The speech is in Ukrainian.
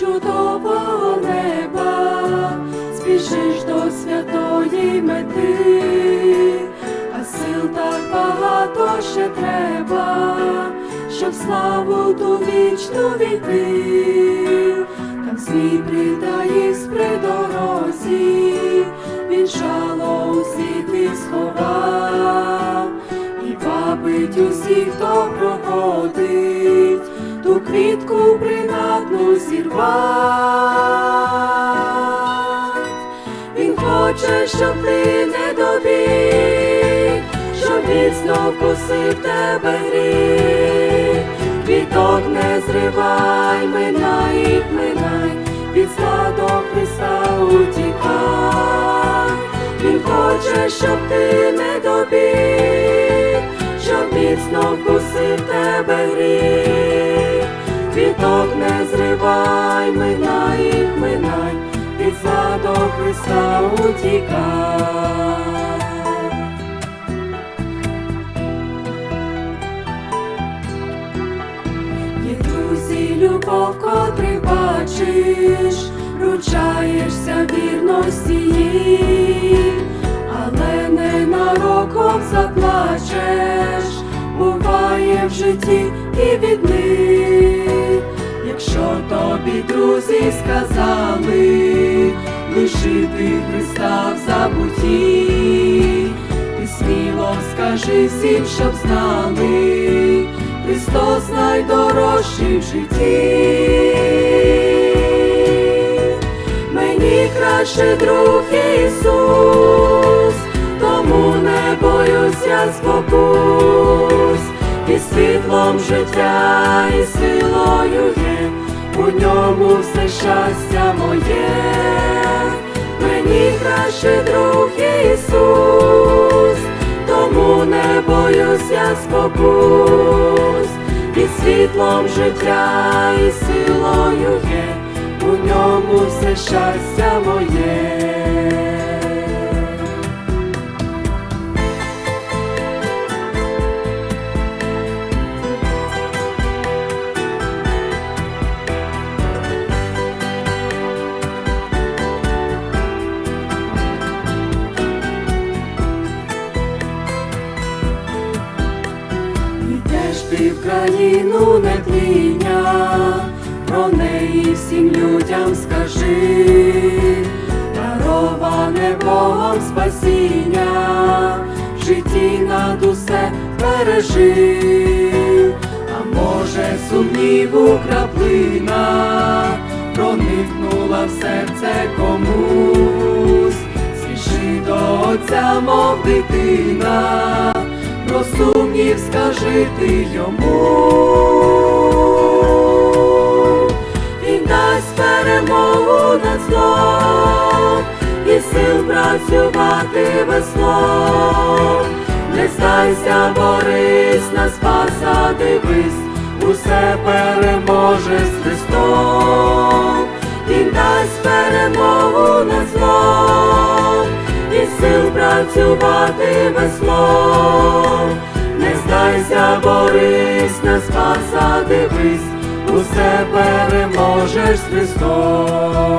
чудового неба, спішиш до святої мети, а сил так багато ще треба, щоб славу ту вічну війти, там свій придаїв при дорозі, він жало усі ти сховав. І вабить усіх, хто проходить, ту квітку принадну зірвать. Він хоче, щоб ти не добіг, щоб міцно вкусив тебе гріх. Квіток не зривай, минай їх, минай, від зла до Христа утікай. Він хоче, щоб ти не добіг, щоб міцно вкусив тебе гріх. Квіток не зривай, минай їх, минай, від до Христа утікай. Друзі, любов, котрий бачиш, ручаєшся вірності їй, але ненароком заплачеш, буває в житті і від них. Друзі сказали, лишити Христа в забуті, ти сміло скажи всім, щоб знали, Христос найдорожчий в житті. Мені краще друг Ісус, тому не боюсь я спокус, і світлом життя, і силою є, у ньому все щастя моє, мені краще друг Ісус, тому не боюсь я спокус, і світлом життя, і силою є, у ньому все щастя моє. Ти в країну нетління, про неї всім людям скажи, дароване Богом спасіння, в житті над усе бережи, а може сумніву краплина проникнула в серце комусь, спіши до отця, мов дитина про сумнів скажи ти йому. Він дасть перемогу над злом і сил працювати веслом. Не здайся, борись на спаса, дивись, усе переможе з Христом. Він дасть перемогу над злом сил працювати веслом бійся, борись, на спаса дивись, усе переможеш з Христом.